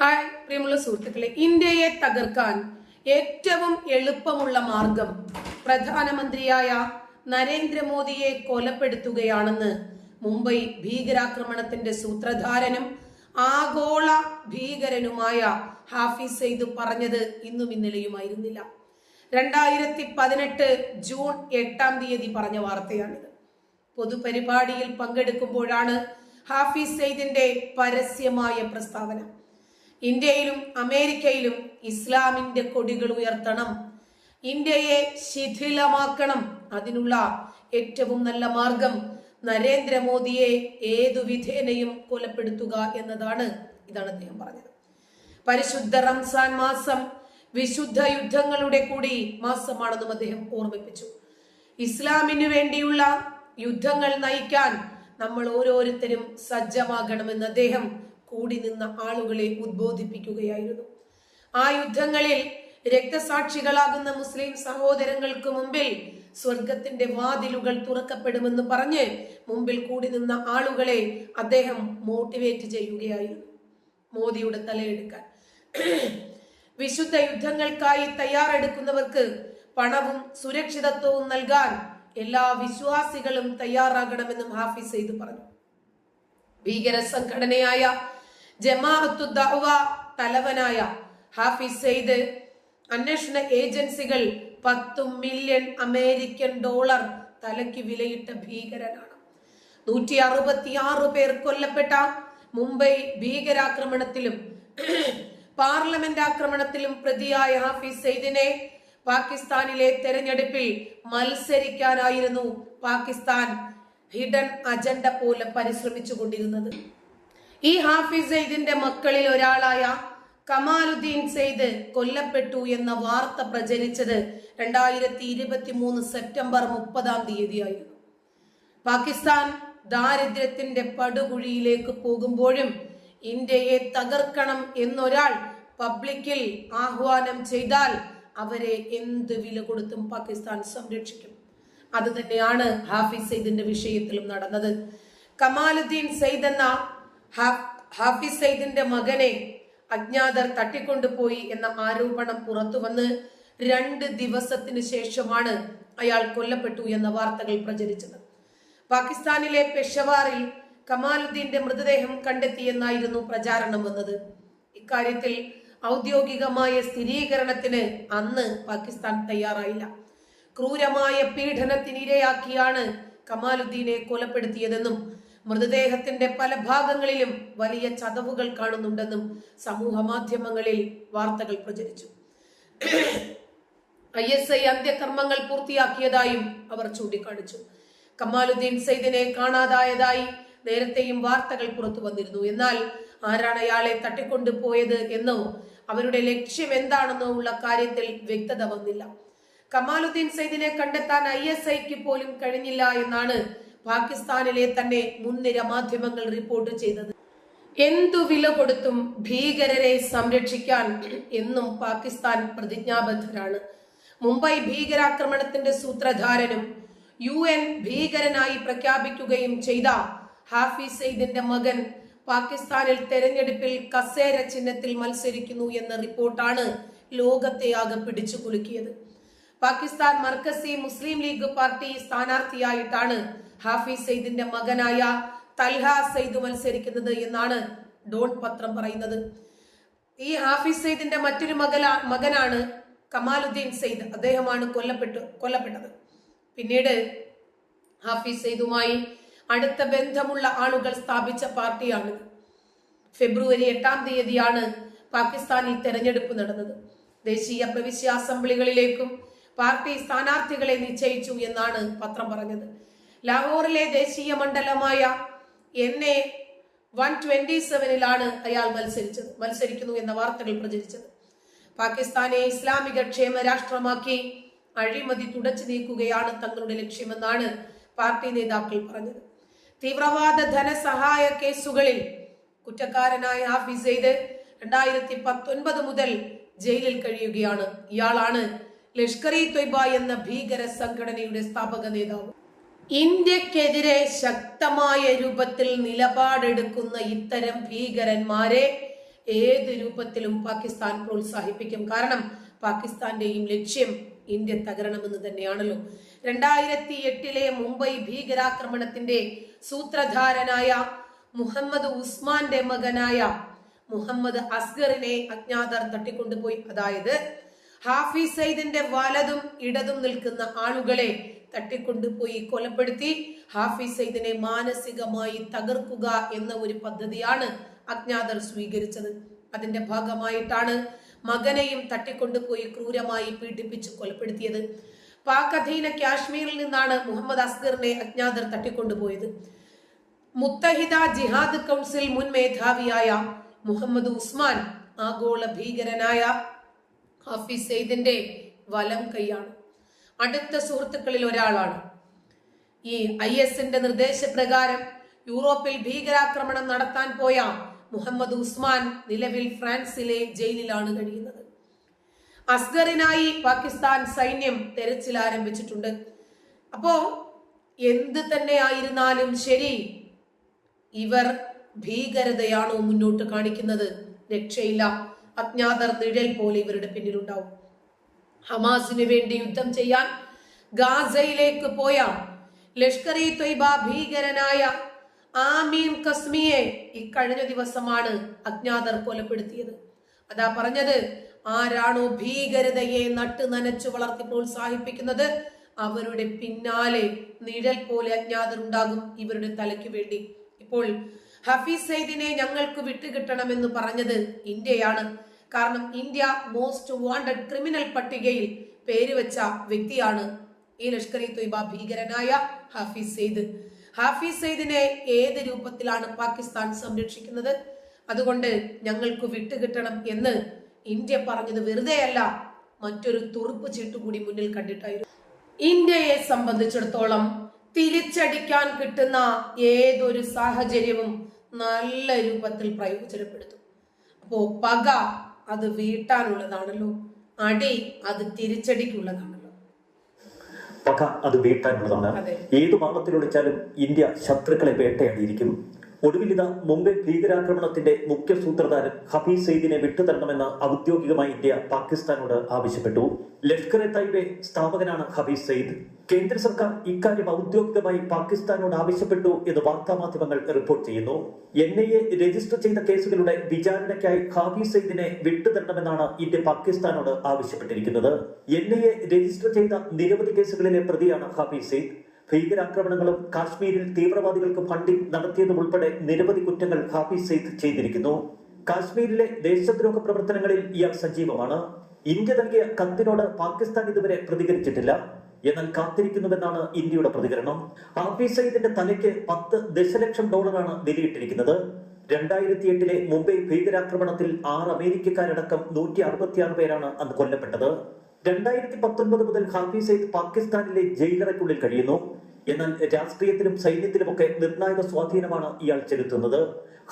Hi പ്രിയമുള്ള സുഹൃത്തുക്കളെ. ഇന്ത്യയെ തകർക്കാൻ ഏറ്റവും എളുപ്പമുള്ള മാർഗം പ്രധാനമന്ത്രിയായ നരേന്ദ്രമോദിയെ കൊലപ്പെടുത്തുകയാണെന്ന് മുംബൈ ഭീകരാക്രമണത്തിന്റെ സൂത്രധാരനും ആഗോള ഭീകരനുമായ ഹാഫിസ് സെയ്ദ് പറഞ്ഞത് ഇന്നും ഇന്നലെയുമായിരുന്നില്ല രണ്ടായിരത്തി പതിനെട്ട് ജൂൺ എട്ടാം തീയതി പറഞ്ഞ വാർത്തയാണിത്. പൊതുപരിപാടിയിൽ പങ്കെടുക്കുമ്പോഴാണ് ഹാഫിസ് സെയ്ദിന്റെ പരസ്യമായ പ്രസ്താവന. ഇന്ത്യയിലും അമേരിക്കയിലും ഇസ്ലാമിന്റെ കൊടികൾ ഉയർത്തണം. ഇന്ത്യയെ ശിഥിലമാക്കണം. അതിനുള്ള ഏറ്റവും നല്ല മാർഗം നരേന്ദ്രമോദിയെ ഏതു വിധേനയും കൊലപ്പെടുത്തുക എന്നതാണ്. ഇതാണ് അദ്ദേഹം പറഞ്ഞത്. പരിശുദ്ധ റംസാൻ മാസം വിശുദ്ധ യുദ്ധങ്ങളുടെ കൂടി മാസമാണെന്നും അദ്ദേഹം ഓർമ്മിപ്പിച്ചു. ഇസ്ലാമിനു വേണ്ടിയുള്ള യുദ്ധങ്ങൾ നയിക്കാൻ നമ്മൾ ഓരോരുത്തരും സജ്ജമാകണമെന്ന് അദ്ദേഹം കൂടി നിന്ന ആളുകളെ ഉദ്ബോധിപ്പിക്കുകയായിരുന്നു. ആ യുദ്ധങ്ങളിൽ രക്തസാക്ഷികളാകുന്ന മുസ്ലിം സഹോദരങ്ങൾക്ക് മുമ്പിൽ സ്വർഗത്തിന്റെ വാതിലുകൾ തുറക്കപ്പെടുമെന്ന് പറഞ്ഞ് മുമ്പിൽ കൂടി നിന്ന ആളുകളെ അദ്ദേഹം മോട്ടിവേറ്റ് ചെയ്യുകയായിരുന്നു. മോദിയുടെ തലയെടുക്കാൻ. വിശുദ്ധ യുദ്ധങ്ങൾക്കായി തയ്യാറെടുക്കുന്നവർക്ക് പണവും സുരക്ഷിതത്വവും നൽകാൻ എല്ലാ വിശ്വാസികളും തയ്യാറാകണമെന്നും ഹാഫിസ് ചെയ്തു പറഞ്ഞു. ഭീകര സംഘടനയായ ജമാഅത്തു ദഅവ തലവനായ ഹാഫിസ് സെയ്ദ്. അന്വേഷണ ഏജൻസികൾ പത്തു മില്യൺ അമേരിക്കൻ ഡോളർ തലയ്ക്ക് വിലയിട്ട ഭീകരനാണ്. നൂറ്റി അറുപത്തിയാറ് പേർ കൊല്ലപ്പെട്ട മുംബൈ ഭീകരാക്രമണത്തിലും പാർലമെന്റ് ആക്രമണത്തിലും പ്രതിയായ ഹാഫിസ് സെയ്ദിനെ പാകിസ്ഥാനിലെ തെരഞ്ഞെടുപ്പിൽ മത്സരിക്കാനായിരുന്നു പാകിസ്ഥാൻ ഹിഡൻ അജണ്ട പോലെ പരിശ്രമിച്ചു കൊണ്ടിരുന്നത് ഈ ഹാഫിസ് സെയ്ദിന്റെ മക്കളിൽ ഒരാളായ കമാലുദ്ദീൻ സെയ്ദ് കൊല്ലപ്പെട്ടു എന്ന വാർത്ത പ്രചരിച്ചത് രണ്ടായിരത്തി ഇരുപത്തി മൂന്ന് സെപ്റ്റംബർ മുപ്പതാം തീയതിയായിരുന്നു. പാകിസ്ഥാൻ ദാരിദ്ര്യത്തിന്റെ പടുകുഴിയിലേക്ക് പോകുമ്പോഴും ഇന്ത്യയെ തകർക്കണം എന്നൊരാൾ പബ്ലിക്കിൽ ആഹ്വാനം ചെയ്താൽ അവരെ എന്ത് വില കൊടുത്തും പാകിസ്ഥാൻ സംരക്ഷിക്കും. അത് തന്നെയാണ് ഹാഫിസ് സെയ്ദിന്റെ വിഷയത്തിലും നടന്നത്. കമാലുദ്ദീൻ സെയ്ദ് എന്ന ഹാഫിസ് സെയ്ദിന്റെ മകനെ അജ്ഞാതർ തട്ടിക്കൊണ്ടുപോയി എന്ന ആരോപണം പുറത്തു വന്ന് രണ്ട് ദിവസത്തിന് ശേഷമാണ് അയാൾ കൊല്ലപ്പെട്ടു എന്ന വാർത്തകൾ പ്രചരിച്ചത്. പാകിസ്ഥാനിലെ പെഷവാറിൽ കമാലുദ്ദീന്റെ മൃതദേഹം കണ്ടെത്തിയെന്നായിരുന്നു പ്രചാരണം വന്നത്. ഇക്കാര്യത്തിൽ ഔദ്യോഗികമായ സ്ഥിരീകരണത്തിന് അന്ന് പാകിസ്ഥാൻ തയ്യാറായില്ല. ക്രൂരമായ പീഡനത്തിനിരയാക്കിയാണ് കമാലുദ്ദീനെ കൊലപ്പെടുത്തിയതെന്നും മൃതദേഹത്തിന്റെ പല ഭാഗങ്ങളിലും വലിയ ചതവുകൾ കാണുന്നുണ്ടെന്നും സമൂഹ മാധ്യമങ്ങളിൽ വാർത്തകൾ പ്രചരിച്ചു. ഐ എസ് ഐ അന്ത്യകർമ്മങ്ങൾ പൂർത്തിയാക്കിയതായും അവർ ചൂണ്ടിക്കാണിച്ചു. കമാലുദ്ദീൻ സൈദിനെ കാണാതായതായി നേരത്തെയും വാർത്തകൾ പുറത്തു വന്നിരുന്നു. എന്നാൽ ആരാണ് അയാളെ തട്ടിക്കൊണ്ടുപോയത് എന്നോ അവരുടെ ലക്ഷ്യം എന്താണെന്നോ ഉള്ള കാര്യത്തിൽ വ്യക്തത വന്നില്ല. കമാലുദ്ദീൻ സൈദിനെ കണ്ടെത്താൻ ഐ എസ് ഐക്ക് പോലും കഴിഞ്ഞില്ല എന്നാണ് പാകിസ്ഥാനിലെ തന്നെ മുൻനിര മാധ്യമങ്ങൾ റിപ്പോർട്ട് ചെയ്തത്. എന്തു വില കൊടുത്തും ഭീകരരെ സംരക്ഷിക്കാൻ എന്നും പാകിസ്ഥാൻ പ്രതിജ്ഞാബദ്ധരാണ്. മുംബൈ ഭീകരാക്രമണത്തിന്റെ സൂത്രധാരനും യു എൻ ഭീകരനായി പ്രഖ്യാപിക്കുകയും ചെയ്ത ഹാഫിസ് സെയ്ദിന്റെ മകൻ പാകിസ്ഥാനിൽ തെരഞ്ഞെടുപ്പിൽ കസേര ചിഹ്നത്തിൽ മത്സരിക്കുന്നു എന്ന റിപ്പോർട്ടാണ് ലോകത്തെ ആകെ പിടിച്ചു കുലുക്കിയത്. പാകിസ്ഥാൻ മർക്കസി മുസ്ലിം ലീഗ് പാർട്ടി സ്ഥാനാർത്ഥിയായിട്ടാണ് ഹാഫിസ് സെയ്ദിന്റെ മകനായ തൽഹ സെയ്ദ് മത്സരിക്കുന്നത് എന്നാണ് ഡോൺ പത്രം പറയുന്നത്. ഈ ഹാഫിസ് സെയ്ദിന്റെ മറ്റൊരു മകല മകനാണ് കമാലുദ്ദീൻ സെയ്ദ്. അദ്ദേഹമാണ് കൊല്ലപ്പെട്ടു കൊല്ലപ്പെട്ടത്. പിന്നീട് ഹാഫിസ് സെയ്ദുമായി അടുത്ത ബന്ധമുള്ള ആളുകൾ സ്ഥാപിച്ച പാർട്ടിയാണ്. ഫെബ്രുവരി എട്ടാം തീയതിയാണ് പാകിസ്ഥാനിൽ തെരഞ്ഞെടുപ്പ് നടന്നത്. ദേശീയ പ്രവിശ്യ അസംബ്ലികളിലേക്കും പാർട്ടി സ്ഥാനാർത്ഥികളെ നിശ്ചയിച്ചു എന്നാണ് പത്രം പറഞ്ഞത്. ലാഹോറിലെ ദേശീയ മണ്ഡലമായ എൻ എ വൺ ട്വന്റി സെവനിലാണ് അയാൾ മത്സരിച്ചത്. മത്സരിക്കുന്നു എന്ന വാർത്തകൾ പ്രചരിച്ചത്. പാകിസ്ഥാനെ ഇസ്ലാമിക ക്ഷേമ രാഷ്ട്രമാക്കി അഴിമതി തുടച്ചു നീക്കുകയാണ് തങ്ങളുടെ ലക്ഷ്യമെന്നാണ് പാർട്ടി നേതാക്കൾ പറഞ്ഞത്. തീവ്രവാദ ധനസഹായ കേസുകളിൽ കുറ്റക്കാരനായ ഹാഫിസ് സെയ്ദ് രണ്ടായിരത്തി പത്തൊൻപത് മുതൽ ജയിലിൽ കഴിയുകയാണ്. ഇയാളാണ് ലഷ്കർ ഇ തൊയ്ബ എന്ന ഭീകര സംഘടനയുടെ സ്ഥാപക നേതാവ്. ഇന്ത്യക്കെതിരെ ശക്തമായ രൂപത്തിൽ നിലപാടെടുക്കുന്ന ഇത്തരം ഭീകരന്മാരെ ഏത് രൂപത്തിലും പാകിസ്ഥാൻ പ്രോത്സാഹിപ്പിക്കും. കാരണം പാകിസ്ഥാന്റെയും ലക്ഷ്യം ഇന്ത്യ തകരണമെന്ന് തന്നെയാണല്ലോ. രണ്ടായിരത്തി എട്ടിലെ മുംബൈ ഭീകരാക്രമണത്തിന്റെ സൂത്രധാരനായ മുഹമ്മദ് ഉസ്മാന്റെ മകനായ മുഹമ്മദ് അസ്ഗറിനെ അജ്ഞാതർ തട്ടിക്കൊണ്ടുപോയി. അതായത് ഹാഫിസ് സൈദിന്റെ വലതും ഇടതും നിൽക്കുന്ന ആളുകളെ തട്ടിക്കൊണ്ടുപോയി കൊലപ്പെടുത്തി. ഹാഫിസ് സൈദിനെ മാനസികമായി തകർക്കുക എന്ന ഒരു പദ്ധതിയാണ് അജ്ഞാതർ സ്വീകരിച്ചത്. അതിന്റെ ഭാഗമായിട്ടാണ് മകനെയും തട്ടിക്കൊണ്ടുപോയി ക്രൂരമായി പീഡിപ്പിച്ച് കൊലപ്പെടുത്തിയത്. പാക് അധീന കാശ്മീരിൽ നിന്നാണ് മുഹമ്മദ് അസ്ഗറിനെ അജ്ഞാതർ തട്ടിക്കൊണ്ടുപോയത് മുത്തഹിദ ജിഹാദ് കൗൺസിൽ മുൻ മേധാവിയായ മുഹമ്മദ് ഉസ്മാൻ ആഗോള ഭീകരനായ ഹാഫിസ് സെയ്ദിന്റെ വലം കൈയാണ്. അടുത്ത സുഹൃത്തുക്കളിൽ ഒരാളാണ്. ഈ ഐ എസിന്റെ നിർദ്ദേശപ്രകാരം യൂറോപ്പിൽ ഭീകരാക്രമണം നടത്താൻ പോയ മുഹമ്മദ് ഉസ്മാൻ നിലവിൽ ഫ്രാൻസിലെ ജയിലിലാണ് കഴിയുന്നത്. അസ്ഗറിനായി പാകിസ്ഥാൻ സൈന്യം തെരച്ചിൽ ആരംഭിച്ചിട്ടുണ്ട്. അപ്പോ എന്ത് തന്നെ ആയിരുന്നാലും ശരി ഇവർ ഭീകരതയാണോ മുന്നോട്ട് കാണിക്കുന്നത്? രക്ഷയില്ല. അജ്ഞാതർ നിഴൽ പോലെ ഇവരുടെ പിന്നിലുണ്ടാവും. ഹമാസിന് വേണ്ടി യുദ്ധം ചെയ്യാൻ ഗാസയിലേക്ക് പോയ ലഷ്കർ ഇ ത്വയ്ബ ഭീകരനായ ആമീൻ കസ്മിയെ ഈ കഴിഞ്ഞ ദിവസമാണ് അജ്ഞാതർ കൊലപ്പെടുത്തിയത്. അതാ പറഞ്ഞത് ആരാണോ ഭീകരതയെ നട്ട് നനച്ചു വളർത്തി പ്രോത്സാഹിപ്പിക്കുന്നത് അവരുടെ പിന്നാലെ നിഴൽ പോലെ അജ്ഞാതർ ഉണ്ടാകും ഇവരുടെ തലയ്ക്ക് വേണ്ടി. ഇപ്പോൾ ഹഫീസ് സയ്യിദിനെ ഞങ്ങൾക്ക് വിട്ടുകിട്ടണമെന്ന് പറഞ്ഞത് ഇന്ത്യയാണ്. കാരണം ഇന്ത്യ മോസ്റ്റ് വാണ്ടഡ് ക്രിമിനൽ പട്ടികയിൽ പേര് വെച്ച വ്യക്തിയാണ് ഈ ലഷ്കർ ഇ തൊയ്ബ ഭീകരനായ ഹാഫിസ് സെയ്ദ്. ഹാഫിസ് സെയ്ദിനെ ഏത് രൂപത്തിലാണ് പാകിസ്ഥാൻ സംരക്ഷിക്കുന്നത്? അതുകൊണ്ട് ഞങ്ങൾക്ക് വിട്ടുകിട്ടണം എന്ന് ഇന്ത്യ പറഞ്ഞത് വെറുതെയല്ല മറ്റൊരു തുറുപ്പ് ചീട്ടുകൂടി മുന്നിൽ കണ്ടിട്ടായിരുന്നു. ഇന്ത്യയെ സംബന്ധിച്ചിടത്തോളം തിരിച്ചടിക്കാൻ കിട്ടുന്ന ഏതൊരു സാഹചര്യവും നല്ല രൂപത്തിൽ പ്രയോജനപ്പെടുത്തും. അപ്പോ പക അത് വീട്ടാനുള്ളതാണല്ലോ. അടി അത് തിരിച്ചടിക്കുള്ളതാണല്ലോ. പക അത് വീട്ടാനുള്ളതാണ്. ഏത് ഇന്ത്യ ശത്രുക്കളെ വേട്ടയാടിയിരിക്കും ഒടുവിലിത മുംബൈ ഭീകരാക്രമണത്തിന്റെ മുഖ്യ സൂത്രധാരൻ ഹഫീസ് സെയ്ദിനെ വിട്ടുതരണമെന്ന് ഔദ്യോഗികമായി ഇന്ത്യ പാകിസ്ഥാനോട് ആവശ്യപ്പെട്ടു. ലഷ്കർ എ തൈബെ സ്ഥാപകനാണ് ഹഫീസ് സെയ്ദ്. കേന്ദ്ര സർക്കാർ ഇക്കാര്യം ഔദ്യോഗികമായി പാകിസ്ഥാനോട് ആവശ്യപ്പെട്ടു എന്ന് വാർത്താമാധ്യമങ്ങൾ റിപ്പോർട്ട് ചെയ്യുന്നു. എൻ ഐ എ രജിസ്റ്റർ ചെയ്ത കേസുകളുടെ വിചാരണയ്ക്കായി ഹാഫീസ് സെയ്ദിനെ വിട്ടുതരണമെന്നാണ് ഇന്ത്യ പാകിസ്ഥാനോട് ആവശ്യപ്പെട്ടിരിക്കുന്നത്. എൻ ഐ എ രജിസ്റ്റർ ചെയ്ത നിരവധി കേസുകളിലെ പ്രതിയാണ് ഹാഫീസ് സെയ്ദ്. ഭീകരാക്രമണങ്ങളും കാശ്മീരിൽ തീവ്രവാദികൾക്ക് ഫണ്ടിംഗ് നടത്തിയതും ഉൾപ്പെടെ നിരവധി കുറ്റങ്ങൾ ഹാഫിസ് സെയ്ദ് ചെയ്തിരിക്കുന്നു. കാശ്മീരിലെ ദേശദ്രോഹ പ്രവർത്തനങ്ങളിൽ ഇയാൾ സജീവമാണ്. ഇന്ത്യ നൽകിയ കത്തിനോട് പാകിസ്ഥാൻ ഇതുവരെ പ്രതികരിച്ചിട്ടില്ല. എന്നാൽ കാത്തിരിക്കുന്നുവെന്നാണ് ഇന്ത്യയുടെ പ്രതികരണം. ഹാഫിസ് സയ്യിദിന്റെ തലയ്ക്ക് പത്ത് ദശലക്ഷം ഡോളറാണ് വിലയിട്ടിരിക്കുന്നത്. രണ്ടായിരത്തി എട്ടിലെ മുംബൈ ഭീകരാക്രമണത്തിൽ ആറ് അമേരിക്കക്കാരടക്കം നൂറ്റി അറുപത്തിയാറ് പേരാണ് അന്ന് കൊല്ലപ്പെട്ടത്. രണ്ടായിരത്തി പത്തൊൻപത് മുതൽ ഹാഫിസ് സയ്യിദ് പാകിസ്ഥാനിലെ ജയിലറയ്ക്കുള്ളിൽ കഴിയുന്നു. എന്നാൽ രാഷ്ട്രീയത്തിലും സൈന്യത്തിലുമൊക്കെ നിർണായക സ്വാധീനമാണ് ഇയാൾ ചെലുത്തുന്നത്.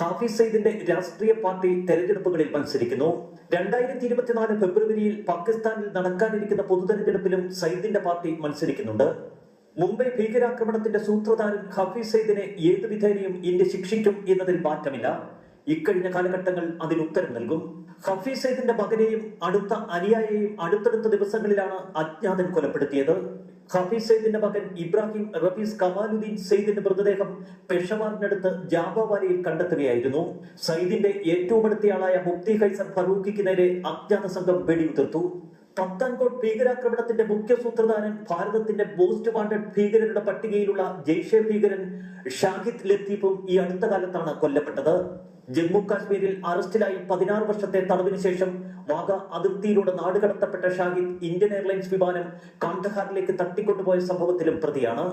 ഹാഫിസ് സയ്യിദിന്റെ രാഷ്ട്രീയ പാർട്ടി തെരഞ്ഞെടുപ്പുകളിൽ മത്സരിക്കുന്നു. രണ്ടായിരത്തി ഇരുപത്തിനാല് ഫെബ്രുവരിയിൽ പാകിസ്ഥാനിൽ നടക്കാനിരിക്കുന്ന പൊതുതെരഞ്ഞെടുപ്പിലും സയ്യിദിന്റെ പാർട്ടി മത്സരിക്കുന്നുണ്ട്. മുംബൈ ഭീകരാക്രമണത്തിന്റെ സൂത്രധാരൻ ഹാഫിസ് സയ്യിദിനെ ഏത് വിധേനയും ഇന്ത്യ ശിക്ഷിക്കും എന്നതിൽ മാറ്റമില്ല. ഇക്കഴിഞ്ഞ കാലഘട്ടങ്ങൾ അതിന് ഉത്തരം നൽകും. ഹഫീസ് സെയ്ദിന്റെ മകനെയും അടുത്ത അനിയായെയും അടുത്തടുത്ത ദിവസങ്ങളിലാണ് അജ്ഞാതൻ കൊലപ്പെടുത്തിയത്. ഹഫീസ് സെയ്ദിന്റെ മകൻ ഇബ്രാഹിം റഫീസ് കമാലുദ്ദീൻ സെയ്ദിന്റെ മൃതദേഹം പെഷവാറിനടുത്ത് ജാബാവാലിയിൽ കണ്ടെത്തുകയായിരുന്നു. സയ്യിദിന്റെ ഏറ്റവും അടുത്തയാളായ മുക്തി ഹൈസർ ഫറൂഖിക്ക് നേരെ അജ്ഞാത സംഘം വെടിയുതിർത്തു. പത്താൻകോട്ട് ഭീകരാക്രമണത്തിന്റെ മുഖ്യ സൂത്രധാരൻ ഭാരതത്തിന്റെ മോസ്റ്റ് വാണ്ടഡ് ഭീകരരുടെ പട്ടികയിലുള്ള ജെയ്ഷെ ഭീകരൻ ഷാഹിദ് ലത്തീഫും ഈ അടുത്ത കാലത്താണ് കൊല്ലപ്പെട്ടത്. ജമ്മു കാശ്മീരിൽ അറസ്റ്റിലായി പതിനാറ് വർഷത്തെ തടവിന് ശേഷം വാഗ അതിർത്തിയിലൂടെ നാടുകടത്തപ്പെട്ട ഷാഹിദ് ഇന്ത്യൻ എയർലൈൻസ് വിമാനം കാണ്ഡഹാറിലേക്ക് തട്ടിക്കൊണ്ടുപോയ സംഭവത്തിലും പ്രതിയാണ്.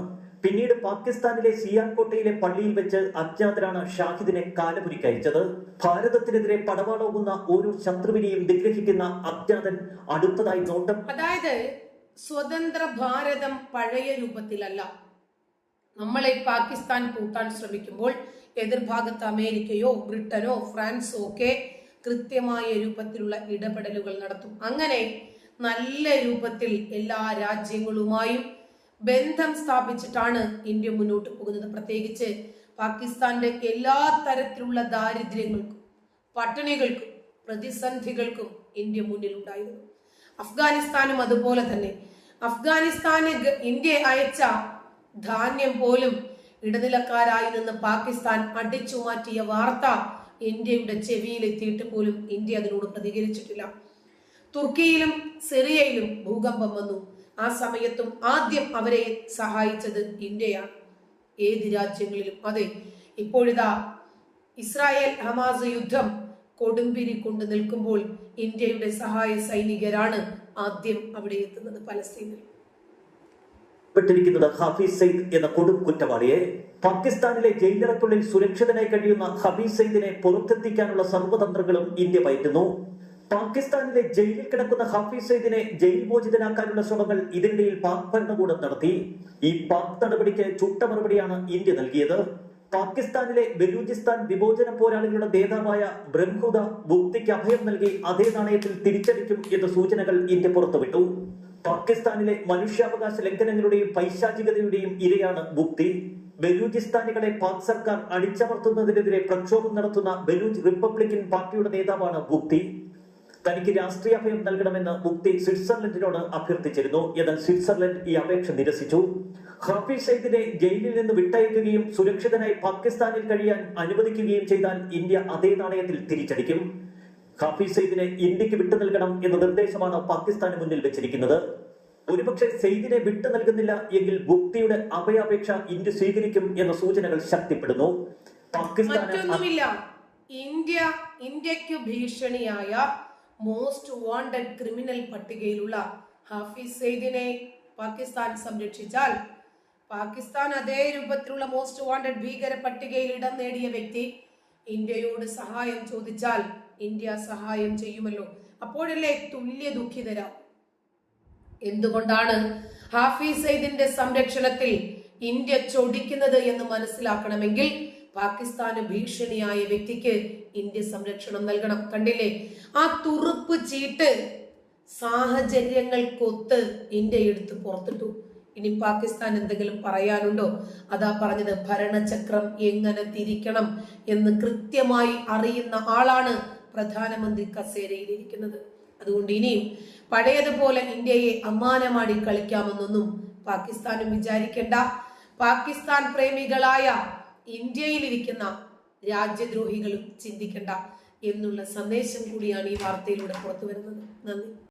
പിന്നീട് പാകിസ്ഥാനിലെ സിയാൽകോട്ടയിലെ പള്ളിയിൽ വെച്ച് അജ്ഞാതരാണ് ഷാഹിദിനെ കാലപുരിക്കയച്ചത്. ഭാരതത്തിനെതിരെ പടവാളോകുന്ന ഓരോ ശത്രുവിനെയും നിഗ്രഹിക്കുന്ന അജ്ഞാതൻ അടുത്തതായി നോട്ടം. അതായത് സ്വതന്ത്ര ഭാരതം പഴയ രൂപത്തിലല്ല. നമ്മളെ പാകിസ്ഥാൻ കൂട്ടാൻ ശ്രമിക്കുമ്പോൾ എതിർഭാഗത്ത് അമേരിക്കയോ ബ്രിട്ടനോ ഫ്രാൻസോ ഒക്കെ കൃത്യമായ രൂപത്തിലുള്ള ഇടപെടലുകൾ നടത്തും. അങ്ങനെ നല്ല രൂപത്തിൽ എല്ലാ രാജ്യങ്ങളുമായും ബന്ധം സ്ഥാപിച്ചിട്ടാണ് ഇന്ത്യ മുന്നോട്ട് പോകുന്നത്. പ്രത്യേകിച്ച് പാകിസ്ഥാന്റെ എല്ലാ തരത്തിലുള്ള ദാരിദ്ര്യങ്ങൾക്കും പട്ടിണികൾക്കും പ്രതിസന്ധികൾക്കും ഇന്ത്യ മുന്നിലുണ്ടായിരുന്നു. അഫ്ഗാനിസ്ഥാനും അതുപോലെ തന്നെ. അഫ്ഗാനിസ്ഥാന് ഇന്ത്യ അയച്ച ധാന്യം പോലും ഇടനിലക്കാരായി നിന്ന് പാകിസ്ഥാൻ അടിച്ചു മാറ്റിയ വാർത്ത ഇന്ത്യയുടെ ചെവിയിലെത്തിയിട്ട് പോലും ഇന്ത്യ അതിനോട് പ്രതികരിച്ചിട്ടില്ല. തുർക്കിയിലും സിറിയയിലും ഭൂകമ്പം വന്നു. ആ സമയത്തും ആദ്യം അവരെ സഹായിച്ചത് ഇന്ത്യയാണ്. ഏത് രാജ്യങ്ങളിലും. അതെ ഇപ്പോഴിതാ ഇസ്രായേൽ ഹമാസ് യുദ്ധം കൊടുമ്പിരി കൊണ്ട് നിൽക്കുമ്പോൾ ഇന്ത്യയുടെ സഹായ സൈനികരാണ് ആദ്യം അവിടെ എത്തുന്നത് പലസ്തീനിൽ. പെട്ടിരിക്കുന്നത് ഹഫീസ് സെയ്ദ് എന്ന കൊടും കുറ്റവാളിയെ പാകിസ്ഥാനിലെ ജയിലറയ്ക്കുള്ളിൽ സുരക്ഷിതനായി കഴിയുന്ന ഹഫീസ് സെയ്ദിനെ പുറത്തെത്തിക്കാനുള്ള സർവതന്ത്രങ്ങളും ഇന്ത്യ പയറ്റുന്നു. പാകിസ്ഥാനിലെ ജയിലിൽ കിടക്കുന്ന ഹഫീസ് സെയ്ദിനെ ജയിൽ മോചിതനാക്കാനുള്ള ശ്രമങ്ങൾ ഇതിനിടയിൽ പാക് ഭരണകൂടം നടത്തി. ഈ പാക് നടപടിക്ക് ചുട്ട മറുപടിയാണ് ഇന്ത്യ നൽകിയത്. പാകിസ്ഥാനിലെ ബലൂചിസ്ഥാൻ വിമോചന പോരാളികളുടെ നേതാവായ ബ്രഹ്മുദ ഭൂക്തിക്ക് അഭയം നൽകി അതേ നാണയത്തിൽ തിരിച്ചടിക്കും എന്ന സൂചനകൾ ഇന്ത്യ പുറത്തുവിട്ടു. പാകിസ്ഥാനിലെ മനുഷ്യാവകാശ ലംഘനങ്ങളുടെയും പൈശാചികതയുടെയും ഇരയാണ് ഭൂക്തി ബലൂചിസ്ഥാനികളെ പാക് സർക്കാർ അടിച്ചമർത്തുന്നതിനെതിരെ പ്രക്ഷോഭം നടത്തുന്ന ബലൂച്ച് റിപ്പബ്ലിക്കൻ പാർട്ടിയുടെ നേതാവാണ് മുക്തി. തനിക്ക് രാഷ്ട്രീയ അഭയം നൽകണമെന്ന് മുക്തി സ്വിറ്റ്സർലൻഡിനോട് അഭ്യർത്ഥിച്ചിരുന്നു. എന്നാൽ സ്വിറ്റ്സർലൻഡ് ഈ അപേക്ഷ നിരസിച്ചു. ഹാഫിസ് സെയ്ദിനെ ജയിലിൽ നിന്ന് വിട്ടയക്കുകയും സുരക്ഷിതനായി പാകിസ്ഥാനിൽ കഴിയാൻ അനുവദിക്കുകയും ചെയ്താൽ ഇന്ത്യ അതേ നാണയത്തിൽ തിരിച്ചടിക്കും. ഹാഫിസ് സെയ്ദിനെ ഇന്ത്യയ്ക്ക് വിട്ടു നൽകണം എന്ന നിർദ്ദേശമാണ് പാകിസ്ഥാന് മുന്നിൽ വെച്ചിരിക്കുന്നത്. ഒരുപക്ഷെ സെയ്ദിനെ വിട്ടു നൽകുന്നില്ല എങ്കിൽ മുക്തിയുടെ അഭയാപേക്ഷ ഇന്ത്യ സ്വീകരിക്കും എന്ന സൂചനകൾ ശക്തിപ്പെടുന്നു. പാകിസ്ഥാൻ ഇന്ത്യ ഇന്ത്യയ്ക്ക് ഭീഷണിയായ മോസ്റ്റ് വാണ്ടഡ് ക്രിമിനൽ പട്ടികയിലുള്ള ഹാഫിസ് സെയ്ദിനെ പാകിസ്ഥാൻ സംരക്ഷിച്ചാൽ പാകിസ്ഥാൻ അതേ രൂപത്തിലുള്ള മോസ്റ്റ് വാണ്ടഡ് ഭീകര പട്ടികയിൽ ഇടം നേടിയ വ്യക്തി ഇന്ത്യയോട് സഹായം ചോദിച്ചാൽ ഇന്ത്യ സഹായം ചെയ്യുമല്ലോ. അപ്പോഴല്ലേ തുല്യ ദുഃഖിതരാ. എന്തുകൊണ്ടാണ് ഹാഫിസ് സെയ്ദിന്റെ സംരക്ഷണത്തിൽ ഇന്ത്യ ചൊടിക്കുന്നത് എന്ന് മനസ്സിലാക്കണമെങ്കിൽ പാകിസ്ഥാന് ഭീഷണിയായ വ്യക്തിക്ക് ഇന്ത്യ സംരക്ഷണം നൽകണം. കണ്ടില്ലേ? ആ തുറുപ്പ് ചീട്ട് സാഹചര്യങ്ങൾക്കൊത്ത് ഇന്ത്യ എടുത്ത് പുറത്തിട്ടു. ഇനി പാകിസ്ഥാൻ എന്തെങ്കിലും പറയാനുണ്ടോ? അതാ പറഞ്ഞത് ഭരണചക്രം എങ്ങനെ തിരിക്കണം എന്ന് കൃത്യമായി അറിയുന്ന ആളാണ് പ്രധാനമന്ത്രി കസേരയിൽ ഇരിക്കുന്നത് അതുകൊണ്ട് ഇനിയും പഴയതുപോലെ ഇന്ത്യയെ അമ്മാനമാടി കളിക്കാമെന്നൊന്നും പാകിസ്ഥാനും വിചാരിക്കേണ്ട. പാകിസ്ഥാൻ പ്രേമികളായ ഇന്ത്യയിലിരിക്കുന്ന രാജ്യദ്രോഹികളും ചിന്തിക്കേണ്ട എന്നുള്ള സന്ദേശം കൂടിയാണ് ഈ വാർത്തയിലൂടെ പുറത്തു വരുന്നത്. നന്ദി.